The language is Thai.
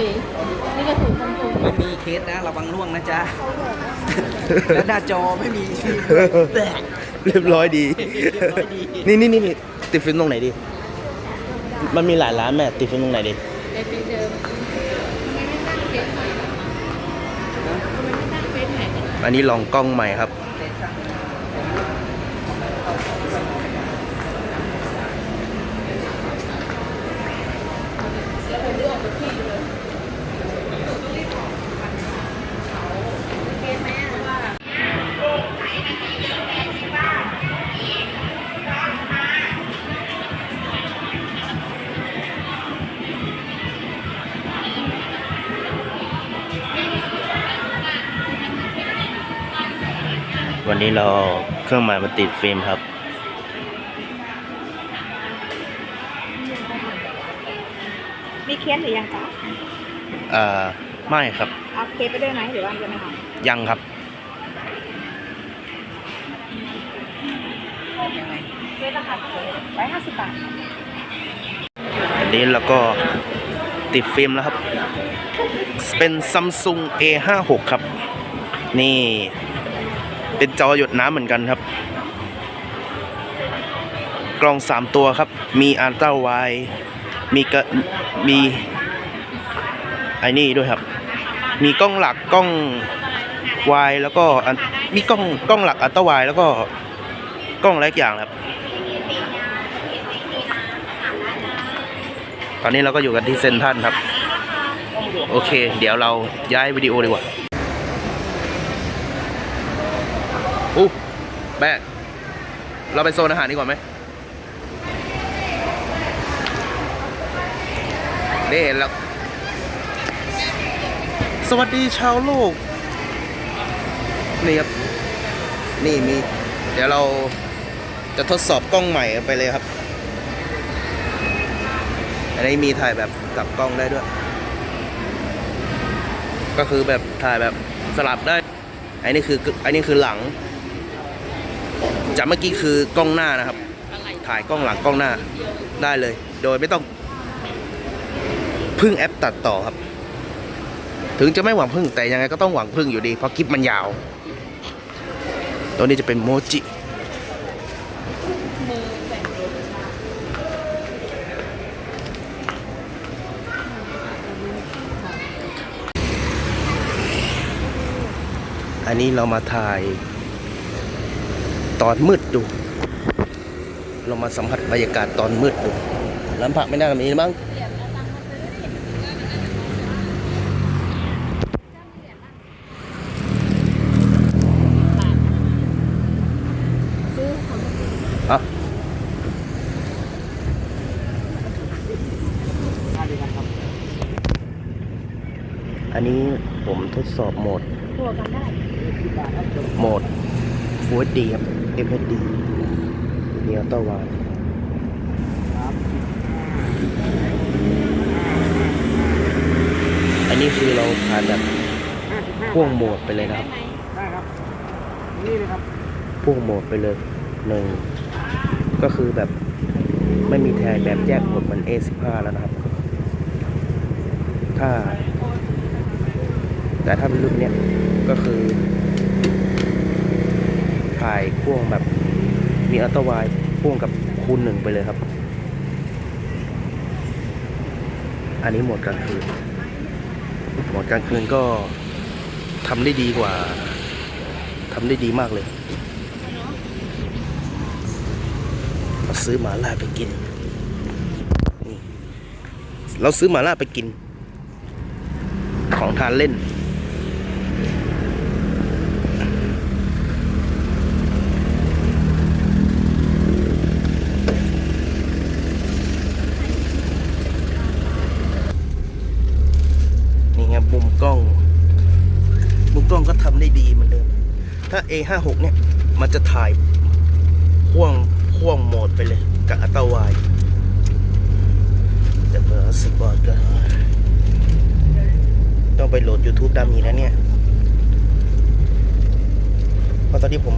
วีนี่ก็ถูกคนถูกไม่มีเคสนะระวังล่วงนะจ๊ะแล้วหน้าจอไม่มีแตกเรียบร้อยดีเรียบร้อยดีนี่นี่นี่นี่ติดฟิล์มตรงไหนดี มันมีหลายร้านแม่ติดฟิล์มตรงไหนดีในเฟซเดิมทำไมไม่ตั้งเฟซใหม่ทำไมไม่ตั้งเฟซใหม่กันอันนี้ลองกล้องใหม่ วันนี้เราเครื่องหมายมาติดฟิล์มครับ มีเคสหรือยังคะเอ่อ ไม่ครับ เอาเคสไปด้วยไหมหรือว่ายังไม่ทยังครับำเคสราคาเท่าไหร่ร้อยห้าสิบบาท อันนี้เราก็ติดฟิล์มแล้วครับ เป็นซัมซุง A56 ครับ นี่ เป็นจอหยดน้ำเหมือนกันครับ กล้อง 3 ตัวครับ มีอัลตร้าไวมีกระมีไอ้นี่ด้วยครับ มีกล้องหลักกล้องวายแล้วก็มีกล้องกล้องหลักอัลตร้าไวแล้วก็กล้องหลายอย่างครับ ตอนนี้เราก็อยู่กันที่เซนทรันครับ โอเค เดี๋ยวเราย้ายวิดีโอดีกว่าอู้ แม่เราไปโซนอาหารดีกว่าไหมนี่แล้ว สวัสดีชาวโลก นี่ครับ นี่มี เดี๋ยวเราจะทดสอบกล้องใหม่ไปเลยครับ อันนี้มีถ่ายแบบกลับกล้องได้ด้วย ก็คือแบบถ่ายแบบสลับได้ อันนี้คือ อันนี้คือหลัง จากเมื่อกี้คือกล้องหน้านะครับ ถ่ายกล้องหลังกล้องหน้าได้เลย โดยไม่ต้องพึ่งแอปตัดต่อครับ ถึงจะไม่หวังพึ่งแต่ยังไงก็ต้องหวังพึ่งอยู่ดีเพราะคลิปมันยาว ตัวนี้จะเป็นโมจิอันนี้เรามาถ่าย ตอนมืดดู เรามาสัมผัสบรรยากาศตอนมืดดูร้านผักไม่น่าจะมีมั้งอะอันนี้ผมทดสอบโหมดตัวกันได้โหมด Full HD ครับ FHD มีออโต้วายอันนี้คือเราผ่านแบบพ่วงโหมดไปเลยนะครับ ได้ครับ นี่เลยครับพ่วงโหมดไปเลยหนึ่งก็คือแบบไม่มีแทนแบบแยกโหมดเหมือน A15 แล้วนะครับ ถ้า แต่ถ้าเป็นรุ่นเนี้ยก็คือ ถ่ายพ่วงแบบมีอัลตร้าไวด์พ่วงกับคูณหนึ่งไปเลยครับ อันนี้โหมดกลางคืนโหมดกลางคืนก็ทำได้ดีกว่าทำได้ดีมากเลยเราซื้อหมาล่าไปกินเราซื้อหมาล่าไปกิน ของทานเล่นครับมุมกล้อง มุม กล้องก็ทำได้ดีเหมือนเดิม ถ้า A56 เนี่ย มันจะถ่ายพ่วงพ่วงโหมดไปเลย กับอัตวายแต่เบอร์สปอร์ตก็ ต้องไปโหลด YouTube ดามีแล้วเนี่ย เพราะตอนที่ผม